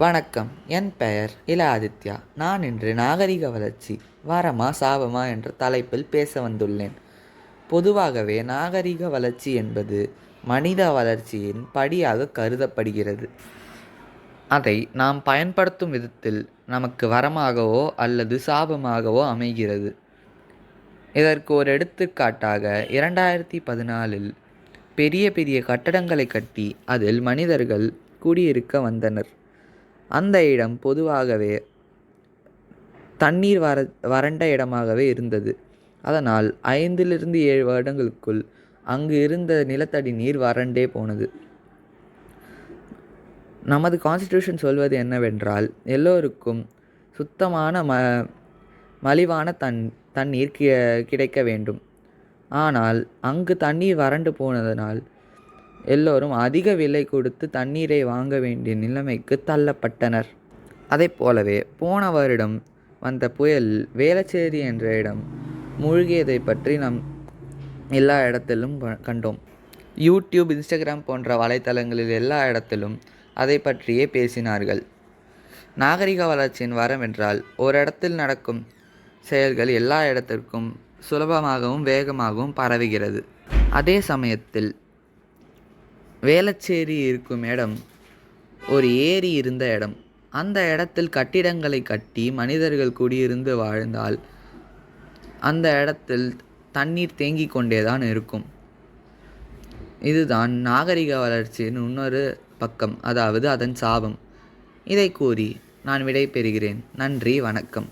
வணக்கம். என் பெயர் இல ஆதித்யா நான் இன்று நாகரிக வளர்ச்சி வரமா சாபமா என்ற தலைப்பில் பேச வந்துள்ளேன். பொதுவாகவே நாகரிக வளர்ச்சி என்பது மனித வளர்ச்சியின் படியாக கருதப்படுகிறது. அதை நாம் பயன்படுத்தும் விதத்தில் நமக்கு வரமாகவோ அல்லது சாபமாகவோ அமைகிறது. இதற்கு ஒரு எடுத்துக்காட்டாக இரண்டாயிரத்தி பதினாலில் பெரிய பெரிய கட்டடங்களை கட்டி அதில் மனிதர்கள் குடியிருக்க வந்தனர். அந்த இடம் பொதுவாகவே தண்ணீர் வர வறண்ட இடமாகவே இருந்தது. அதனால் ஐந்திலிருந்து ஏழு வருடங்களுக்குள் அங்கு இருந்த நிலத்தடி நீர் வறண்டே போனது. நமது கான்ஸ்டியூஷன் சொல்வது என்னவென்றால் எல்லோருக்கும் சுத்தமான ம மலிவான தன் தண்ணீர் கிடைக்க வேண்டும். ஆனால் அங்கு தண்ணீர் வறண்டு போனதனால் எல்லோரும் அதிக விலை கொடுத்து தண்ணீரை வாங்க வேண்டிய நிலைமைக்கு தள்ளப்பட்டனர். அதைப் போலவே போன வருடம் வந்த புயல் வேளச்சேரி என்ற இடம் மூழ்கியதை பற்றி நாம் எல்லா இடத்திலும் கண்டோம். யூடியூப் இன்ஸ்டாகிராம் போன்ற வலைத்தளங்களில் எல்லா இடத்திலும் அதை பற்றியே பேசினார்கள். நாகரிக வளர்ச்சியின் வரம் என்றால் ஒரு இடத்தில் நடக்கும் செயல்கள் எல்லா இடத்திற்கும் சுலபமாகவும் வேகமாகவும் பரவுகிறது. அதே சமயத்தில் வேளச்சேரி இருக்கும் இடம் ஒரு ஏரி இருந்த இடம். அந்த இடத்தில் கட்டிடங்களை கட்டி மனிதர்கள் குடியிருந்து வாழ்ந்தால் அந்த இடத்தில் தண்ணீர் தேங்கி கொண்டே தான் இருக்கும். இதுதான் நாகரிக வளர்ச்சியின் இன்னொரு பக்கம் அதாவது அதன் சாபம். இதை கூறி நான் விடை பெறுகிறேன் நன்றி வணக்கம்.